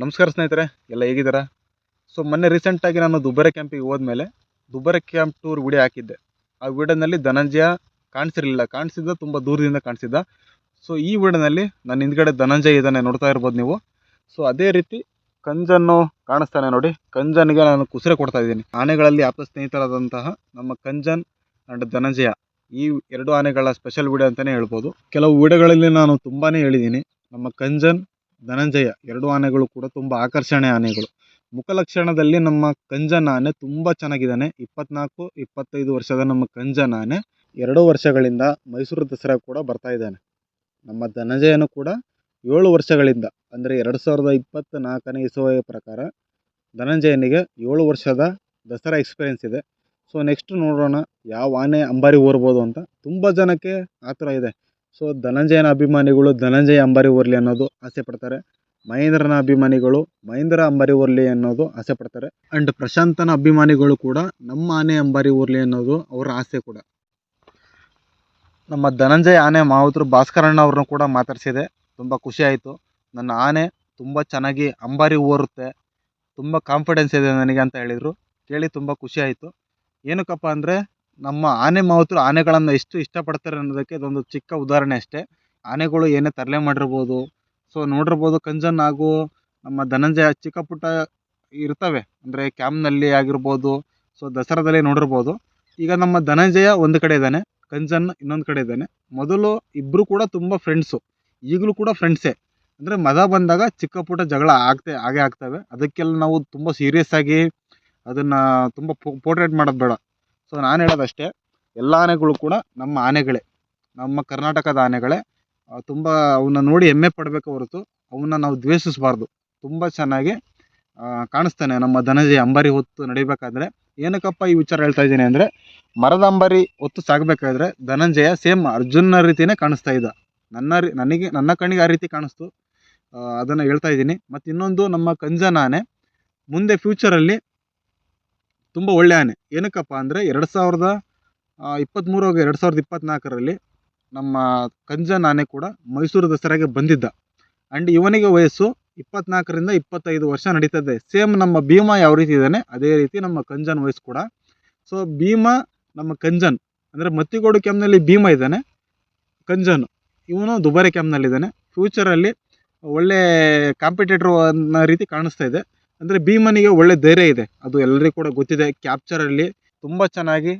ನಮಸ್ಕಾರ ಸ್ನೇಹಿತರೆ, ಎಲ್ಲ ಹೇಗಿದ್ದೀರಾ? ಸೊ ಮೊನ್ನೆ ರೀಸೆಂಟಾಗಿ ನಾನು ದುಬ್ಬರೆ ಕ್ಯಾಂಪಿಗೆ ಹೋದ್ಮೇಲೆ ದುಬ್ಬರೆ ಕ್ಯಾಂಪ್ ಟೂರ್ ವಿಡಿಯೋ ಹಾಕಿದ್ದೆ. ಆ ವಿಡಿಯೋನಲ್ಲಿ ಧನಂಜಯ ಕಾಣಿಸಿರಲಿಲ್ಲ. ಕಾಣಿಸಿದ್ದ, ತುಂಬ ದೂರದಿಂದ ಕಾಣಿಸಿದ್ದ. ಸೊ ಈ ವಿಡಿಯೋನಲ್ಲಿ ನನ್ನ ಹಿಂದ್ಗಡೆ ಧನಂಜಯ ಇದ್ದಾನೆ ನೋಡ್ತಾ ಇರ್ಬೋದು ನೀವು. ಸೊ ಅದೇ ರೀತಿ ಕಂಜನ್ನು ಕಾಣಿಸ್ತಾನೆ ನೋಡಿ. ಕಂಜನ್ಗೆ ನಾನು ಕುಸಿರೆ ಕೊಡ್ತಾ ಇದ್ದೀನಿ. ಆನೆಗಳಲ್ಲಿ ಆಪ್ತ ಸ್ನೇಹಿತರಾದಂತಹ ನಮ್ಮ ಕಂಜನ್ ಆ್ಯಂಡ್ ಧನಂಜಯ. ಈ ಎರಡು ಆನೆಗಳ ಸ್ಪೆಷಲ್ ವಿಡಿಯೋ ಅಂತಲೇ ಹೇಳ್ಬೋದು. ಕೆಲವು ವಿಡಿಯೋಗಳಲ್ಲಿ ನಾನು ತುಂಬಾ ಹೇಳಿದ್ದೀನಿ. ನಮ್ಮ ಕಂಜನ್ ಧನಂಜಯ, ಎರಡು ಆನೆಗಳು ಕೂಡ ತುಂಬ ಆಕರ್ಷಣೆ ಆನೆಗಳು. ಮುಖಲಕ್ಷಣದಲ್ಲಿ ನಮ್ಮ ಕಂಜನ ಆನೆ ತುಂಬ ಚೆನ್ನಾಗಿದ್ದಾನೆ. ಇಪ್ಪತ್ನಾಲ್ಕು, ಇಪ್ಪತ್ತೈದು ವರ್ಷದ ನಮ್ಮ ಕಂಜನ ಆನೆ ಎರಡು ವರ್ಷಗಳಿಂದ ಮೈಸೂರು ದಸರಾ ಕೂಡ ಬರ್ತಾ ಇದ್ದಾನೆ. ನಮ್ಮ ಧನಂಜಯನು ಕೂಡ ಏಳು ವರ್ಷಗಳಿಂದ, ಅಂದರೆ ಎರಡು ಸಾವಿರದ ಇಪ್ಪತ್ತ ನಾಲ್ಕನೇ ಇಸವಿಯ ಪ್ರಕಾರ ಧನಂಜಯನಿಗೆ ಏಳು ವರ್ಷದ ದಸರಾ ಎಕ್ಸ್ಪೀರಿಯೆನ್ಸ್ ಇದೆ. ಸೊ ನೆಕ್ಸ್ಟ್ ನೋಡೋಣ, ಯಾವ ಆನೆ ಅಂಬಾರಿ ಓರ್ಬೋದು ಅಂತ. ತುಂಬ ಜನಕ್ಕೆ ಆತರ ಇದೆ. ಸೊ ಧನಂಜಯನ ಅಭಿಮಾನಿಗಳು ಧನಂಜಯ ಅಂಬಾರಿ ಓರ್ಲಿ ಅನ್ನೋದು ಆಸೆ ಪಡ್ತಾರೆ. ಮಹೇಂದ್ರನ ಅಭಿಮಾನಿಗಳು ಮಹೇಂದ್ರ ಅಂಬಾರಿ ಓರ್ಲಿ ಅನ್ನೋದು ಆಸೆ ಪಡ್ತಾರೆ. ಆ್ಯಂಡ್ ಪ್ರಶಾಂತನ ಅಭಿಮಾನಿಗಳು ಕೂಡ ನಮ್ಮ ಆನೆ ಅಂಬಾರಿ ಓರ್ಲಿ ಅನ್ನೋದು ಅವರ ಆಸೆ ಕೂಡ. ನಮ್ಮ ಧನಂಜಯ ಆನೆ ಮಾವುತರು ಭಾಸ್ಕರಣ್ಣ ಅವ್ರನ್ನ ಕೂಡ ಮಾತಾಡಿಸಿದೆ. ತುಂಬ ಖುಷಿ ಆಯಿತು. ನನ್ನ ಆನೆ ತುಂಬ ಚೆನ್ನಾಗಿ ಅಂಬಾರಿ ಓರುತ್ತೆ. ತುಂಬ ಕಾನ್ಫಿಡೆನ್ಸ್ ಇದೆ ನನಗೆ ಅಂತ ಹೇಳಿದರು. ಕೇಳಿ ತುಂಬ ಖುಷಿ ಆಯಿತು. ಏನಕ್ಕಪ್ಪ ಅಂದರೆ ನಮ್ಮ ಆನೆ ಮಾವುತರು ಆನೆಗಳನ್ನು ಎಷ್ಟು ಇಷ್ಟಪಡ್ತಾರೆ ಅನ್ನೋದಕ್ಕೆ ಇದೊಂದು ಚಿಕ್ಕ ಉದಾಹರಣೆ ಅಷ್ಟೇ. ಆನೆಗಳು ಏನೇ ತರಲೆ ಮಾಡಿರ್ಬೋದು. ಸೊ ನೋಡಿರ್ಬೋದು ಕಂಜನ್ ಹಾಗೂ ನಮ್ಮ ಧನಂಜಯ ಚಿಕ್ಕ ಪುಟ್ಟ ಇರ್ತವೆ. ಅಂದರೆ ಕ್ಯಾಮ್ನಲ್ಲಿ ಆಗಿರ್ಬೋದು. ಸೊ ದಸರಾದಲ್ಲಿ ನೋಡಿರ್ಬೋದು. ಈಗ ನಮ್ಮ ಧನಂಜಯ ಒಂದು ಕಡೆ ಇದ್ದಾನೆ. ಕಂಜನ್ ಇನ್ನೊಂದು ಕಡೆ ಇದ್ದಾನೆ. ಮೊದಲು ಇಬ್ಬರು ಕೂಡ ತುಂಬ ಫ್ರೆಂಡ್ಸು ಈಗಲೂ ಕೂಡ ಫ್ರೆಂಡ್ಸೇ ಅಂದರೆ ಮದ ಬಂದಾಗ ಚಿಕ್ಕ ಪುಟ್ಟ ಜಗಳ ಆಗ್ತೇ, ಆಗೇ ಆಗ್ತವೆ. ಅದಕ್ಕೆಲ್ಲ ನಾವು ತುಂಬ ಸೀರಿಯಸ್ ಆಗಿ ಅದನ್ನು ತುಂಬ ಪೋರ್ಟ್ರೇಟ್ ಮಾಡೋದು ಬೇಡ. ಸೊ ನಾನು ಹೇಳೋದಷ್ಟೇ, ಎಲ್ಲ ಆನೆಗಳು ಕೂಡ ನಮ್ಮ ಆನೆಗಳೇ. ನಮ್ಮ ಕರ್ನಾಟಕದ ಆನೆಗಳೇ. ತುಂಬ ಅವನ್ನ ನೋಡಿ ಹೆಮ್ಮೆ ಪಡಬೇಕು ಹೊರತು ಅವನ್ನ ನಾವು ದ್ವೇಷಿಸಬಾರ್ದು. ತುಂಬ ಚೆನ್ನಾಗಿ ಕಾಣಿಸ್ತಾನೆ ನಮ್ಮ ಧನಂಜಯ ಅಂಬಾರಿ ಹೊತ್ತು ನಡಿಬೇಕಾದ್ರೆ. ಏನಕ್ಕಪ್ಪ ಈ ವಿಚಾರ ಹೇಳ್ತಾ ಇದ್ದೀನಿ ಅಂದರೆ, ಮರದ ಅಂಬಾರಿ ಹೊತ್ತು ಸಾಗಬೇಕಾದ್ರೆ ಧನಂಜಯ ಸೇಮ್ ಅರ್ಜುನ ರೀತಿಯೇ ಕಾಣಿಸ್ತಾ ಇದ್ದ. ನನ್ನ ರೀ, ನನಗೆ, ನನ್ನ ಕಣ್ಣಿಗೆ ಆ ರೀತಿ ಕಾಣಿಸ್ತು. ಅದನ್ನು ಹೇಳ್ತಾ ಇದ್ದೀನಿ. ಮತ್ತು ಇನ್ನೊಂದು ನಮ್ಮ ಕಂಜನ ಆನೆ, ಮುಂದೆ ಫ್ಯೂಚರಲ್ಲಿ ತುಂಬ ಒಳ್ಳೆ ಆನೆ. ಏನಕ್ಕಪ್ಪ ಅಂದರೆ ಎರಡು ಸಾವಿರದ ಇಪ್ಪತ್ತ್ಮೂರು ಎರಡು ಸಾವಿರದ ಇಪ್ಪತ್ತ್ನಾಲ್ಕರಲ್ಲಿ ನಮ್ಮ ಕಂಜನ್ ಆನೆ ಕೂಡ ಮೈಸೂರು ದಸರಾಗೆ ಬಂದಿದ್ದ. ಆ್ಯಂಡ್ ಇವನಿಗೆ ವಯಸ್ಸು ಇಪ್ಪತ್ನಾಲ್ಕರಿಂದ ಇಪ್ಪತ್ತೈದು ವರ್ಷ ನಡೀತದೆ. ಸೇಮ್ ನಮ್ಮ ಭೀಮ ಯಾವ ರೀತಿ ಇದ್ದಾನೆ, ಅದೇ ರೀತಿ ನಮ್ಮ ಕಂಜನ್ ವಯಸ್ಸು ಕೂಡ. ಸೊ ಭೀಮ ನಮ್ಮ ಕಂಜನ್, ಅಂದರೆ ಮತ್ತಿಗೋಡು ಕ್ಯಾಂಪ್ನಲ್ಲಿ ಭೀಮ ಇದ್ದಾನೆ, ಕಂಜನ್. ಇವನು ದುಬಾರಿ ಕ್ಯಾಂಪ್ನಲ್ಲಿದ್ದಾನೆ. ಫ್ಯೂಚರಲ್ಲಿ ಒಳ್ಳೆ ಕಾಂಪಿಟೇಟ್ರು ಅನ್ನೋ ರೀತಿ ಕಾಣಿಸ್ತಾ ಇದೆ. ಅಂದರೆ ಭೀಮನಿಗೆ ಒಳ್ಳೆ ಧೈರ್ಯ ಇದೆ. ಅದು ಎಲ್ಲರಿಗೂ ಕೂಡ ಗೊತ್ತಿದೆ. ಕ್ಯಾಪ್ಚರಲ್ಲಿ ತುಂಬ ಚೆನ್ನಾಗಿ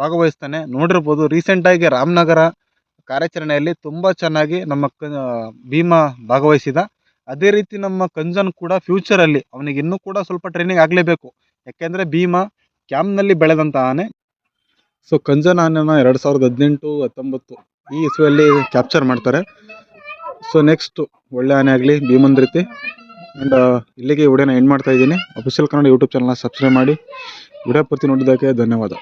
ಭಾಗವಹಿಸ್ತಾನೆ. ನೋಡಿರ್ಬೋದು ರೀಸೆಂಟಾಗಿ ರಾಮನಗರ ಕಾರ್ಯಾಚರಣೆಯಲ್ಲಿ ತುಂಬ ಚೆನ್ನಾಗಿ ನಮ್ಮ ಭೀಮ ಭಾಗವಹಿಸಿದ. ಅದೇ ರೀತಿ ನಮ್ಮ ಕಂಜನ್ ಕೂಡ ಫ್ಯೂಚರಲ್ಲಿ ಅವನಿಗೆ ಇನ್ನೂ ಕೂಡ ಸ್ವಲ್ಪ ಟ್ರೈನಿಂಗ್ ಆಗಲೇಬೇಕು. ಯಾಕೆಂದರೆ ಭೀಮ ಕ್ಯಾಂಪ್ನಲ್ಲಿ ಬೆಳೆದಂಥ ಆನೆ ಸೊ ಕಂಜನ್ ಆನೆನ ಎರಡು ಸಾವಿರದ ಹದಿನೆಂಟು, ಹತ್ತೊಂಬತ್ತು ಈ ಇಸುವಲ್ಲಿ ಕ್ಯಾಪ್ಚರ್ ಮಾಡ್ತಾರೆ. ಸೊ ನೆಕ್ಸ್ಟು ಒಳ್ಳೆ ಆನೆ ಆಗಲಿ ಭೀಮನ್ ರೀತಿ. ಆ್ಯಂಡ್ ಇಲ್ಲಿಗೆ ವಿಡಿಯೋನ ಎಂಡ್ ಮಾಡ್ತಾ ಇದ್ದೀನಿ. ಅಫಿಷಿಯಲ್ ಕನ್ನಡ ಯೂಟ್ಯೂಬ್ ಚಾನಲ್ನ ಸಬ್ಸ್ಕ್ರೈಬ್ ಮಾಡಿ. ವಿಡಿಯೋ ಪೂರ್ತಿ ನೋಡಿದ್ದಕ್ಕೆ ಧನ್ಯವಾದ.